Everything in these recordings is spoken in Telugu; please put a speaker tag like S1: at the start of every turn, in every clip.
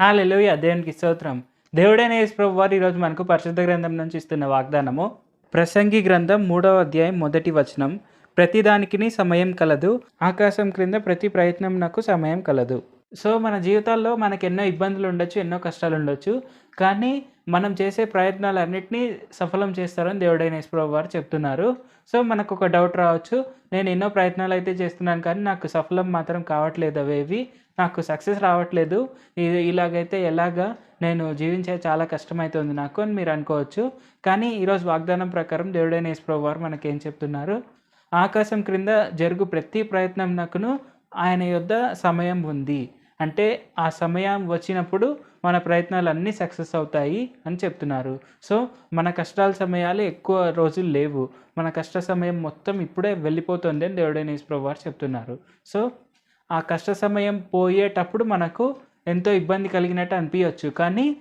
S1: హాలెలుయ దేవునికి స్తోత్రం. దేవుడైన యేసు ప్రభు వారు ఈరోజు మనకు పరిశుద్ధ గ్రంథం నుంచి ఇస్తున్న వాగ్దానము ప్రసంగి గ్రంథం మూడవ అధ్యాయం మొదటి వచనం. ప్రతిదానికిని సమయం కలదు. ఆకాశం క్రింద ప్రతి ప్రయత్నం నాకు సమయం కలదు. సో మన జీవితాల్లో మనకు ఎన్నో ఇబ్బందులు ఉండొచ్చు ఎన్నో కష్టాలు ఉండొచ్చు. కానీ మనం చేసే ప్రయత్నాలన్నింటినీ సఫలం చేస్తారని దేవుడైన యేసుప్రభు వారు చెప్తున్నారు. సో మనకు ఒక డౌట్ రావచ్చు. నేను ఎన్నో ప్రయత్నాలు అయితే చేస్తున్నాను కానీ నాకు సఫలం మాత్రం కావట్లేదు అవేవి నాకు సక్సెస్ రావట్లేదు. ఇది ఇలాగైతే ఎలాగా? నేను జీవించే చాలా కష్టమవుతుంది నాకు అని మీరు అనుకోవచ్చు. కానీ ఈరోజు వాగ్దానం ప్రకారం దేవుడైన యేసుప్రభు వారు మనకేం చెప్తున్నారు? ఆకాశం క్రింద జరుగు ప్రతి ప్రయత్నం నాకును ఆయన యొద్ద సమయం ఉంది. అంటే ఆ సమయం వచ్చినప్పుడు మన ప్రయత్నాలు అన్నీ సక్సెస్ అవుతాయి అని చెప్తున్నారు. సో మన కష్టాల సమయాలు ఎక్కువ రోజులు లేవు. మన కష్ట సమయం మొత్తం ఇప్పుడే వెళ్ళిపోతుంది అని దేవుడైన ప్రభు వారు చెప్తున్నారు. సో ఆ కష్ట సమయం పోయేటప్పుడు మనకు ఎంతో ఇబ్బంది కలిగినట్టు అనిపించవచ్చు కానీ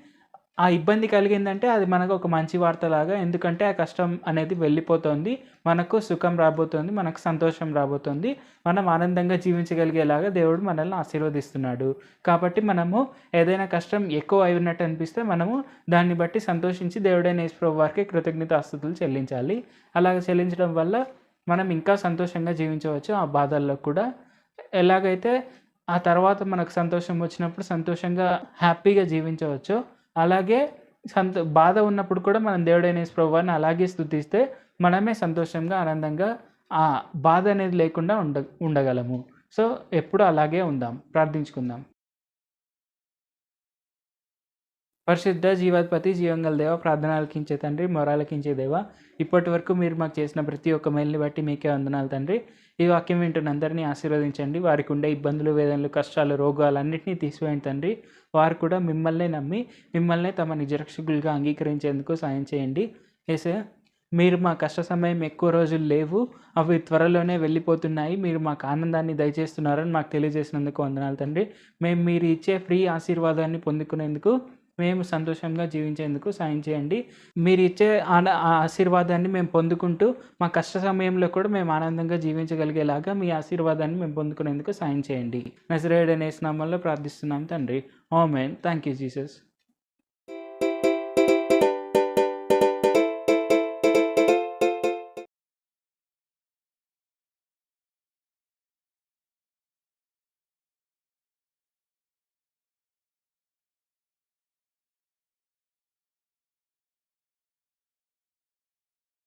S1: ఆ ఇబ్బంది కలిగిందంటే అది మనకు ఒక మంచి వార్తలాగా ఎందుకంటే ఆ కష్టం అనేది వెళ్ళిపోతుంది. మనకు సుఖం రాబోతుంది మనకు సంతోషం రాబోతుంది. మనం ఆనందంగా జీవించగలిగేలాగా దేవుడు మనల్ని ఆశీర్వదిస్తున్నాడు. కాబట్టి మనము ఏదైనా కష్టం ఎక్కువ అయినట్టు అనిపిస్తే మనము దాన్ని బట్టి సంతోషించి దేవుడైన యేసుప్రభు వారికి కృతజ్ఞత ఆస్తుతులు చెల్లించాలి. అలాగ చెల్లించడం వల్ల మనం ఇంకా సంతోషంగా జీవించవచ్చు ఆ బాధల్లో కూడా. ఎలాగైతే ఆ తర్వాత మనకు సంతోషం వచ్చినప్పుడు సంతోషంగా హ్యాపీగా జీవించవచ్చు. అలాగే సంత బాధ ఉన్నప్పుడు కూడా మనం దేవుడైన ప్రభువాన్ని అలాగే స్థుతిస్తే మనమే సంతోషంగా ఆనందంగా ఆ బాధ అనేది లేకుండా ఉండ ఉండగలము. సో ఎప్పుడు అలాగే ఉందాం. ప్రార్థించుకుందాం. పరిశుద్ధ జీవాధిపతి జీవంగల దేవ ప్రార్థనలకించే తండ్రి మొరాలకించే దేవ ఇప్పటి వరకు మీరు మాకు చేసిన ప్రతి ఒక్క మేల్ని బట్టి మీకే వందనాలు తండ్రి. ఈ వాక్యం వింటున్న అందరినీ ఆశీర్వదించండి. వారికి ఉండే ఇబ్బందులు వేదనలు కష్టాలు రోగాలు అన్నింటినీ తీసివేయండి తండ్రి. వారు కూడా మిమ్మల్నే నమ్మి మిమ్మల్నే తమ నిజరక్షకులుగా అంగీకరించేందుకు సాయం చేయండి. ఏసే మీరు మా కష్ట సమయం ఎక్కువ రోజులు లేవు. అవి త్వరలోనే వెళ్ళిపోతున్నాయి. మీరు మాకు ఆనందాన్ని దయచేస్తున్నారని మాకు తెలియజేసినందుకు వందనాలు తండ్రి. మేము మీరు ఇచ్చే ఫ్రీ ఆశీర్వాదాన్ని పొందుకునేందుకు మేము సంతోషంగా జీవించేందుకు సాయం చేయండి. మీరు ఇచ్చే ఆన- ఆ ఆశీర్వాదాన్ని మేము పొందుకుంటూ మా కష్ట సమయంలో కూడా మేము ఆనందంగా జీవించగలిగేలాగా మీ ఆశీర్వాదాన్ని మేము పొందుకునేందుకు సాయం చేయండి. నజరేయుడనే స్నామంలో ప్రార్థిస్తున్నాం తండ్రి. Amen thank you Jesus.